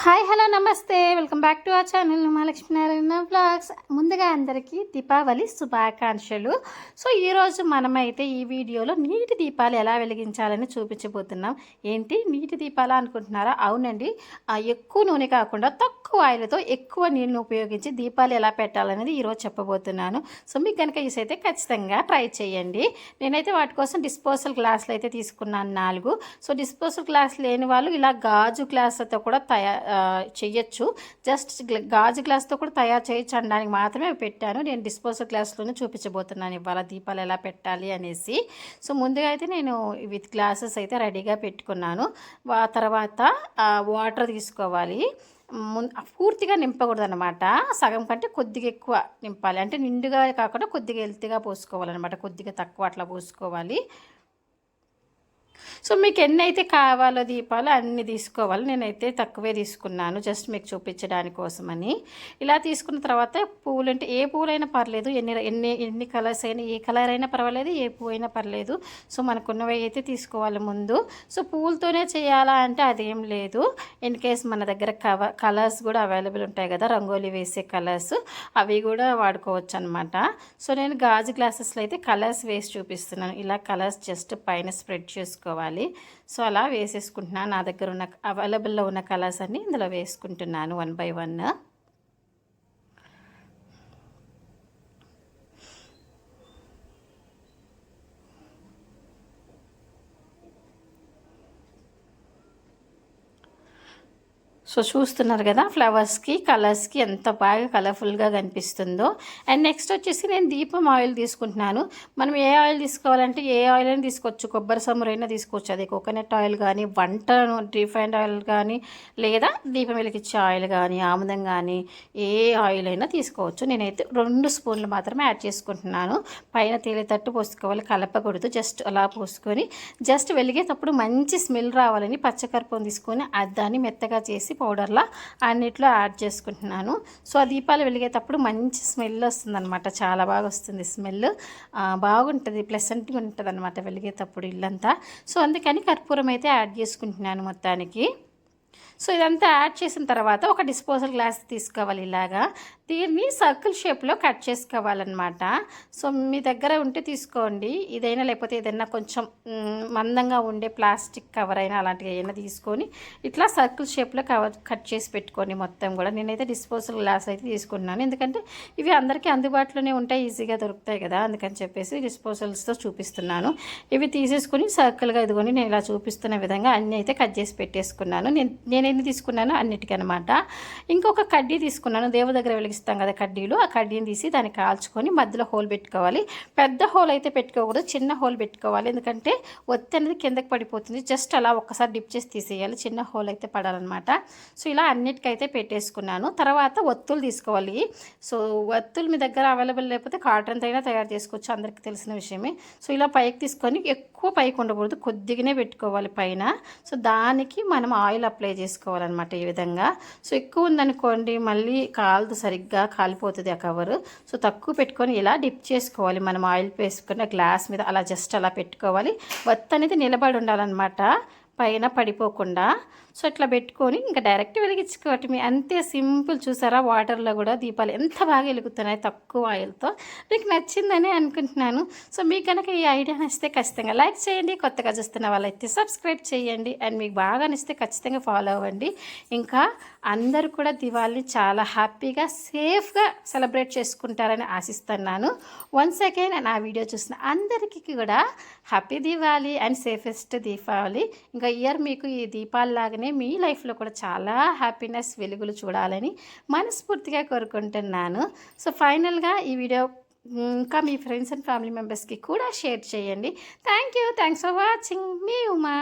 Hi hello నమస్తే. Welcome back to our channel Mahalakshminarayana blogs ముందుగా అందరికీ దీపావళి శుభాకాంక్షలు. సో ఈరోజు మనమైతే ఈ వీడియోలో నీటి దీపాలు ఎలా వెలిగించాలని చూపించబోతున్నాం. ఏంటి? నీటి దీపాలు అనుకుంటున్నారా? అవునండి. ఎక్కువ నూనె కాకుండా తక్కువ ఆయిల్తో ఎక్కువ నీళ్ళను ఉపయోగించి దీపాలు ఎలా పెట్టాలనేది ఈరోజు చెప్పబోతున్నాను. సో మీకు కనుక ఇసైతే అయితే ఖచ్చితంగా ట్రై చేయండి. నేనైతే వాటి కోసం డిస్పోజల్ గ్లాసులు అయితే తీసుకున్నాను నాలుగు. సో డిస్పోజల్ గ్లాస్ లేని వాళ్ళు ఇలా గాజు గ్లాసులతో కూడా తయారు చేయొచ్చు జస్ట్ గాజు గ్లాస్తో కూడా తయారు చేయొచ్చు అనడానికి మాత్రమే పెట్టాను. నేను డిస్పోజల్ గ్లాస్లోనే చూపించబోతున్నాను ఇవాళ దీపాలు ఎలా పెట్టాలి అనేసి. సో ముందుగా అయితే నేను విత్ గ్లాసెస్ అయితే రెడీగా పెట్టుకున్నాను. ఆ తర్వాత వాటర్ తీసుకోవాలి. ముందు పూర్తిగా నింపకూడదు అనమాట సగం కంటే కొద్దిగా ఎక్కువ నింపాలి. అంటే నిండుగా కాకుండా కొద్దిగా హెల్తీగా పోసుకోవాలన్నమాట. కొద్దిగా తక్కువ అట్లా పోసుకోవాలి. సో మీకు ఎన్ని అయితే కావాలో దీపాలు అన్ని తీసుకోవాలి. నేనైతే తక్కువే తీసుకున్నాను జస్ట్ మీకు చూపించడానికి కోసమని. ఇలా తీసుకున్న తర్వాత పువ్వులు అంటే ఏ పువ్వులైనా పర్లేదు. ఎన్ని ఎన్ని ఎన్ని కలర్స్ అయినా ఏ కలర్ అయినా పర్వాలేదు ఏ పువ్వు అయినా పర్లేదు. సో మనకున్నవి అయితే తీసుకోవాలి ముందు. సో పువ్వులతోనే చేయాలా అంటే అదేం లేదు. ఇన్ కేస్ మన దగ్గర కవ కలర్స్ కూడా అవైలబుల్ ఉంటాయి కదా రంగోలీ వేసే కలర్స్ అవి కూడా వాడుకోవచ్చు అనమాట సో నేను గాజు గ్లాసెస్లో అయితే కలర్స్ వేసి చూపిస్తున్నాను. ఇలా కలర్స్ జస్ట్ పైన స్ప్రెడ్ చేసుకోవాలి. సో అలా వేసేసుకుంటున్నాను. నా దగ్గర ఉన్న అవైలబుల్లో ఉన్న కలర్స్ అన్ని ఇందులో వేసుకుంటున్నాను వన్ బై వన్. సో చూస్తున్నారు కదా ఫ్లవర్స్కి కలర్స్కి ఎంత బాగా కలర్ఫుల్గా కనిపిస్తుందో. అండ్ నెక్స్ట్ వచ్చేసి నేను దీపం ఆయిల్ తీసుకుంటున్నాను. మనం ఏ ఆయిల్ తీసుకోవాలంటే ఏ ఆయిల్ అయినా తీసుకోవచ్చు. కొబ్బరి సమురైనా తీసుకోవచ్చు. అది కోకోనట్ ఆయిల్ కానీ వంట రిఫైండ్ ఆయిల్ కానీ లేదా దీపం వెలిగించే ఆయిల్ కానీ ఆముదం కానీ ఏ ఆయిల్ అయినా తీసుకోవచ్చు. నేనైతే రెండు స్పూన్లు మాత్రమే యాడ్ చేసుకుంటున్నాను. పైన తేలేటట్టు పోసుకోవాలి కలపకూడదు. జస్ట్ అలా పోసుకొని జస్ట్ వెలిగేటప్పుడు మంచి స్మెల్ రావాలని పచ్చకర్పూరం తీసుకొని అది దాన్ని మెత్తగా చేసి పౌడర్లా అన్నిట్లో యాడ్ చేసుకుంటున్నాను. సో ఆ దీపాలు వెలిగేటప్పుడు మంచి స్మెల్ వస్తుందన్నమాట. చాలా బాగా వస్తుంది స్మెల్. బాగుంటుంది ప్లెసెంట్గా ఉంటుంది అనమాట వెలిగేటప్పుడు ఇల్లంతా. సో అందుకని కర్పూరం అయితే యాడ్ చేసుకుంటున్నాను మొత్తానికి. సో ఇదంతా యాడ్ చేసిన తర్వాత ఒక డిస్పోజల్ గ్లాస్ తీసుకోవాలి ఇలాగా. దీన్ని సర్కిల్ షేప్లో కట్ చేసుకోవాలన్నమాట. సో మీ దగ్గర ఉంటే తీసుకోండి. ఇదైనా లేకపోతే ఏదైనా కొంచెం మందంగా ఉండే ప్లాస్టిక్ కవర్ అయినా అలాంటివి ఏదైనా తీసుకొని ఇట్లా సర్కిల్ షేప్లో కవర్ కట్ చేసి పెట్టుకోండి మొత్తం కూడా. నేనైతే డిస్పోజల్ గ్లాస్ అయితే తీసుకున్నాను. ఎందుకంటే ఇవి అందరికీ అందుబాటులోనే ఉంటాయి ఈజీగా దొరుకుతాయి కదా. అందుకని చెప్పేసి డిస్పోజల్స్తో చూపిస్తున్నాను. ఇవి తీసేసుకుని సర్కిల్గా ఇదిగోని నేను ఇలా చూపిస్తున్న విధంగా అన్నీ అయితే కట్ చేసి పెట్టేసుకున్నాను. నేను నేను ఎన్ని తీసుకున్నాను అన్నిటికనమాట ఇంకొక కడ్డీ తీసుకున్నాను. దేవు దగ్గర వెలిగిస్తాం కదా కడ్డీలు. ఆ కడ్డీని తీసి దాన్ని కాల్చుకొని మధ్యలో హోల్ పెట్టుకోవాలి. పెద్ద హోల్ అయితే పెట్టుకోకూడదు చిన్న హోల్ పెట్టుకోవాలి. ఎందుకంటే ఒత్తి అనేది కిందకి పడిపోతుంది. జస్ట్ అలా ఒక్కసారి డిప్ చేసి తీసేయాలి. చిన్న హోల్ అయితే పడాలన్నమాట. సో ఇలా అన్నిటికైతే పెట్టేసుకున్నాను. తర్వాత ఒత్తులు తీసుకోవాలి. సో ఒత్తులు మీ దగ్గర అవైలబుల్ లేకపోతే కాటన్తో అయినా తయారు చేసుకోవచ్చు. అందరికీ తెలిసిన విషయమే. సో ఇలా పైకి తీసుకొని ఎక్కువ పైకి ఉండకూడదు కొద్దిగానే పెట్టుకోవాలి పైన. సో దానికి మనం ఆయిల్ అప్లై చేసుకోవాలన్నమాట ఈ విధంగా. సో ఎక్కువ ఉందనుకోండి మళ్ళీ కాలదు సరిగ్గా కాలిపోతుంది ఆ కవరు. సో తక్కువ పెట్టుకొని ఇలా డిప్ చేసుకోవాలి. మనం ఆయిల్ వేసుకున్న గ్లాస్ మీద అలా జస్ట్ అలా పెట్టుకోవాలి. వత్త అనేది నిలబడి ఉండాలన్నమాట. పైన పడిపోకుండా. సో ఇట్లా పెట్టుకొని ఇంకా డైరెక్ట్ వెలిగించుకోవటమే అంతే సింపుల్ చూసారా? వాటర్లో కూడా దీపాలు ఎంత బాగా వెలుగుతున్నాయి తక్కువ ఆయిల్తో. మీకు నచ్చిందని అనుకుంటున్నాను. సో మీకు కనుక ఈ ఐడియా నచ్చితే ఖచ్చితంగా లైక్ చేయండి. కొత్తగా చూస్తున్న వాళ్ళైతే సబ్స్క్రైబ్ చేయండి. అండ్ మీకు బాగా నచ్చితే ఖచ్చితంగా ఫాలో అవ్వండి. ఇంకా అందరూ కూడా దివాళిని చాలా హ్యాపీగా సేఫ్గా సెలబ్రేట్ చేసుకుంటారని ఆశిస్తున్నాను. వన్స్ అగైన్ నా వీడియో చూసిన అందరికీ కూడా happy Diwali and safest Deepavali. ఇంకా ఇయర్ మీకు ఈ దీపాలలాగానే మీ లైఫ్లో కూడా చాలా హ్యాపీనెస్ వెలుగులు చూడాలని మనస్ఫూర్తిగా కోరుకుంటున్నాను. సో ఫైనల్గా ఈ వీడియో ఇంకా మీ ఫ్రెండ్స్ అండ్ ఫ్యామిలీ మెంబర్స్కి కూడా షేర్ చేయండి. Thank you thanks for watching. Me Uma.